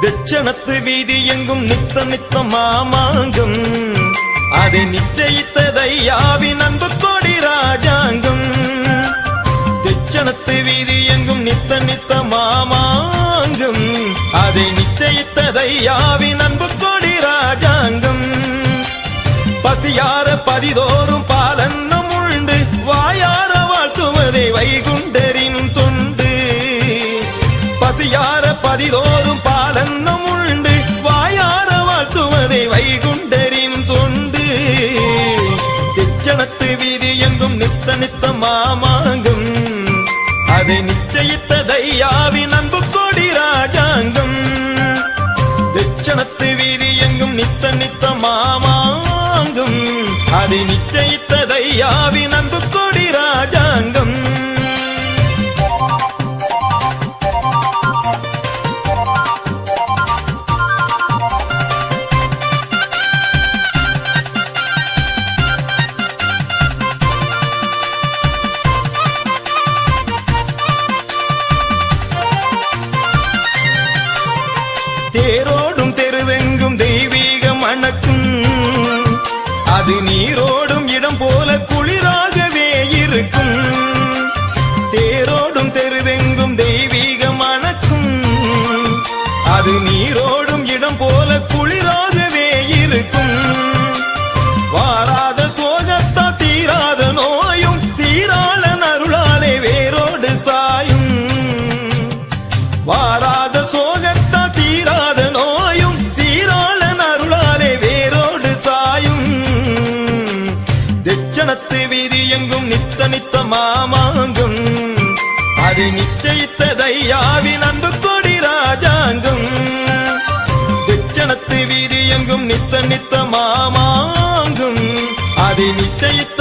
தட்சணத்து வீதி எங்கும் நித்த நித்த மாமாங்கம். அதை நிச்சயித்ததை யாவின் அன்பு கோடி ராஜாங்கம். தட்சணத்து வீதி எங்கும் நித்த நித்த மாமாங்கம். அதை நிச்சயித்ததை யாவின் அன்பு கோடி ராஜாங்கம். பசியார பதிதோறும் பாலன்னம் உண்டு. வாயார வாழ்த்துவதை வைகுண்டரின் கணத்து வீதி எங்கும் நித்த நித்த மாமாங்கும். அதை நிச்சயித்ததை யாவின் அன்பு கோடி ராஜாங்கம். வெச்சனத்து வீதி எங்கும் நித்த நித்த மாமாங்கும். அதை நிச்சயித்ததை தேரோடும் தெருவெங்கும் தெய்வீகம் அணக்கும். அது நீரோடும் இடம் போல குளிராகவே இருக்கும். தேரோடும் தெருவெங்கும் தெய்வீகம் அணக்கும். அது நீரோடும் இடம் போல குளிராகவே இருக்கும். வாராத சோகத்தா தீராத நோயும் சீராள அருளாலே வேரோடு சாயும். வாரா இது எங்கும் நித்த நித்த மாமாங்கும். அது நிச்சயித்ததையாவின் அன்பு கொடி ராஜாங்கும். திச்சனத்து வீதி எங்கும் நித்த நித்த மாமாங்கும். அது நிச்சயித்த